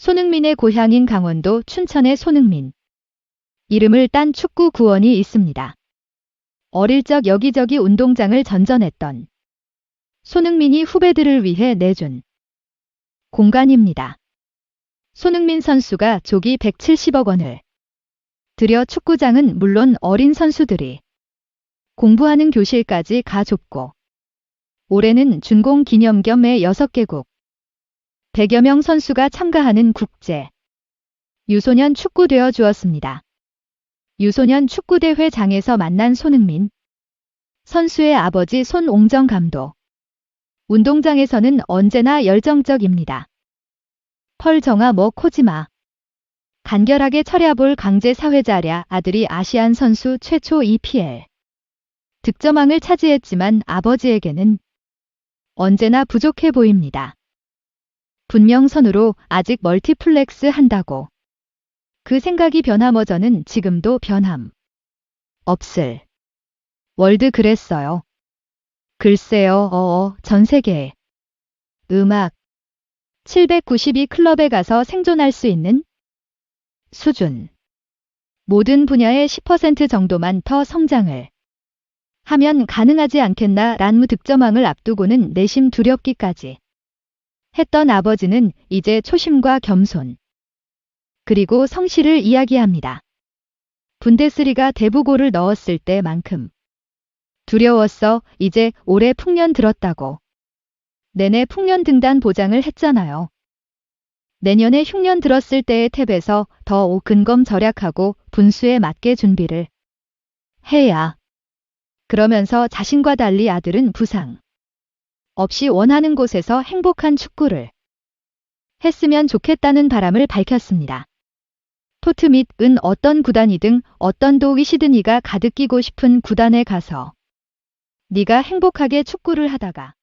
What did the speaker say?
손흥민의 고향인 강원도 춘천의 손흥민. 이름을 딴 축구 구원이 있습니다. 어릴 적 여기저기 운동장을 전전했던 손흥민이 후배들을 위해 내준 공간입니다. 손흥민 선수가 조기 170억 원을 들여 축구장은 물론 어린 선수들이 공부하는 교실까지 가 좁고 올해는 준공 기념 겸의 6개국 100여 명 선수가 참가하는 국제 유소년 축구 되어 주었습니다. 유소년 축구대회장에서 만난 손흥민 선수의 아버지 손옹정 감독 운동장에서는 언제나 열정적입니다. 펄 정아 뭐 코지마 간결하게 철야볼 강제 사회자랴 아들이 아시안 선수 최초 EPL 득점왕을 차지했지만 아버지에게는 언제나 부족해 보입니다. 분명선으로 아직 멀티플렉스 한다고. 그 생각이 변함어저는 지금도 변함. 없을. 월드 그랬어요. 글쎄요, 어어, 전 세계에. 음악. 792 클럽에 가서 생존할 수 있는 수준. 모든 분야의 10% 정도만 더 성장을 하면 가능하지 않겠나 란무 득점왕을 앞두고는 내심 두렵기까지 했던 아버지는 이제 초심과 겸손 그리고 성실을 이야기합니다. 분데스리가 대부고를 넣었을 때만큼 두려웠어 이제 올해 풍년 들었다고 내내 풍년 등단 보장을 했잖아요. 내년에 흉년 들었을 때의 탭에서 더 근검 절약하고 분수에 맞게 준비를 해야. 그러면서 자신과 달리 아들은 부상 없이 원하는 곳에서 행복한 축구를 했으면 좋겠다는 바람을 밝혔습니다. 토트 및은 어떤 구단이든 어떤 독이 시드니가 가득 끼고 싶은 구단에 가서 네가 행복하게 축구를 하다가